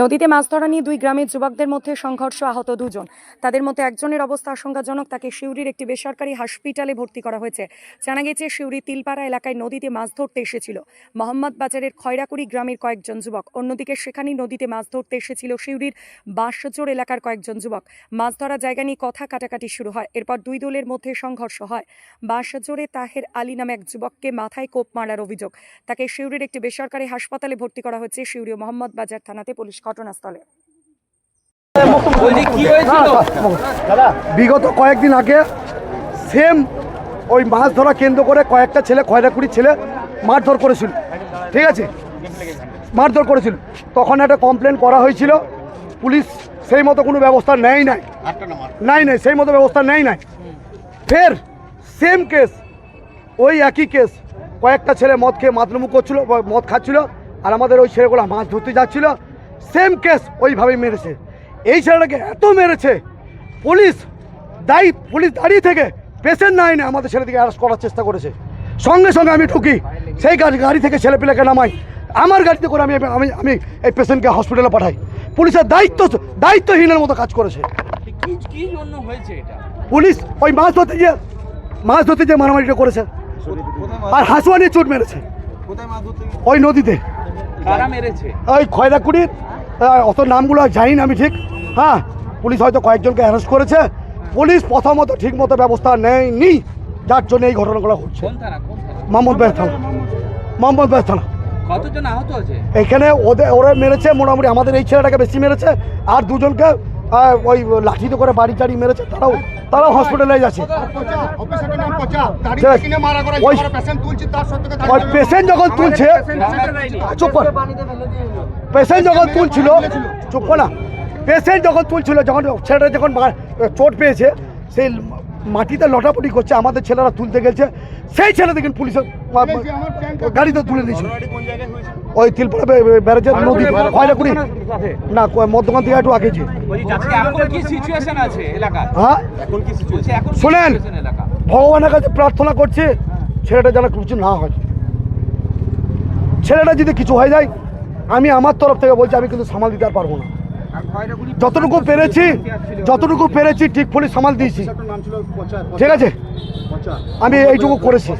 নদীতে মাছ ধরা নিয়ে দুই গ্রামের যুবকদের মধ্যে সংঘর্ষ আহত দুজন। তাদের মধ্যে একজনের অবস্থা আশঙ্কাজনক, তাকে সিউড়ির একটি বেসরকারি হাসপাতালে ভর্তি করা হয়েছে। জানা গেছে সিউড়ি তিলপাড়া এলাকায় নদীতে মাছ ধরতে এসেছিল। মোহাম্মদ বাজারের খয়রাকুড়ি গ্রামের কয়েকজন যুবক। অন্যদিকে সেখানেই নদীতে মাছ ধরতে এসেছিল সিউড়ির বাঁশজোর এলাকার কয়েকজন যুবক। মাছ ধরা জায়গা নিয়ে কথা কাটাকাটি শুরু হয়। এরপর দুই দলের মধ্যে সংঘর্ষ হয়। বাঁশজোরে তাহের আলী নামে এক যুবককে মাথায় কোপ মারার অভিযোগ। তাকে সিউড়ির একটি বেসরকারি হাসপাতালে ভর্তি করা হয়েছে। সিউড়ি মোহাম্মদ বাজার থানাতে পুলিশ ঘটনাস্থলে। বলছি কি হয়েছিল? বিগত কয়েকদিন আগে সেম ওই মাছ ধরা কেন্দ্র করে কয়েকটা ছেলে খয়রাকুড়ি ছেলে মারধর করেছিল। ঠিক আছে? মারধর করেছিল। তখন একটা কমপ্লেন করা হয়েছিল। পুলিশ সেই মতো কোনো ব্যবস্থা নেয় নাই। নাই নাই সেই মতো ব্যবস্থা নেয় নাই। ফের সেম কেস ওই একই কেস কয়েকটা ছেলে মদ খেয়ে মাতলুমু করছিল মদ খাচ্ছিল আর আমাদের ওই ছেলেগুলো মাছ ধরতে যাচ্ছিল। সেম কেস ওইভাবেই মেরেছে। এই ছেলেটাকে এত মেরেছে পুলিশ দায়ী পুলিশ দাঁড়িয়ে থেকে পেশেন্ট না এনে আমাদের ছেলেটিকে অ্যারেস্ট করার চেষ্টা করেছে। সঙ্গে সঙ্গে আমি ঢুকি সেই গাড়ি গাড়ি থেকে ছেলে পেলেকে নামাই। আমার গাড়িতে করে আমি আমি আমি এই পেশেন্টকে হসপিটালে পাঠাই। পুলিশের দায়িত্ব দায়িত্বহীনের মতো কাজ করেছে। কি কি হয়েছে পুলিশ ওই মাছ ধরতে গিয়ে মাছ ধরতে গিয়ে মারামারিটা করেছে। আর হাসুয়া নিয়ে চোট মেরেছে। ওই নদীতে। কারা মেরেছে? ওই খয়রাকুড়ির অত নামগুলো জানি না আমি ঠিক। হ্যাঁ পুলিশ হয়তো কয়েকজনকে অ্যারেস্ট করেছে। পুলিশ প্রথমত ঠিক মতো ব্যবস্থা নেয়নি যার জন্য এই ঘটনাগুলো থানা মোহাম্মদ বেশ থানা। মোহাম্মদ থানা। কতজন আহত আছে এখানে ওদের ওরা মেরেছে মোটামুটি আমাদের এই ছেলেটাকে বেশি মেরেছে আর দুজনকে ওই লাঠিতে করে বাড়ি টাড়ি মেরেছে তারাও তারাও হসপিটালে যাচ্ছে আছে। ওই- পেশেন্ট তার যখন তুলছে চুপ কর। পেশেন্ট যখন তুলছিল চুপ না। পেশেন্ট যখন তুলছিল যখন ছেলেটা যখন চোট পেয়েছে সেই মাটিতে লটাপটি করছে আমাদের ছেলেরা তুলতে গেছে। সেই ছেলে দেখেন পুলিশের গাড়িতে তুলে দিয়েছিল। ওই তিলপাড়া ব্যারেজের নদী খয়রাকুড়ি না মধ্যখান থেকে একটু এলাকার? হ্যাঁ? এখন কি সিচুয়েশন এখন কি শোনেন। ভগবানের কাছে প্রার্থনা করছি ছেলেটা যেন কিছু না হয়। ছেলেটা যদি কিছু হয়ে যায় আমি আমার তরফ থেকে বলছি আমি কিন্তু সামাল দিতে আর পারব না। যতটুকু পেরেছি যতটুকু পেরেছি ঠিক পুলিশ সামাল দিয়েছি। ঠিক আছে? আমি এইটুকু করেছি।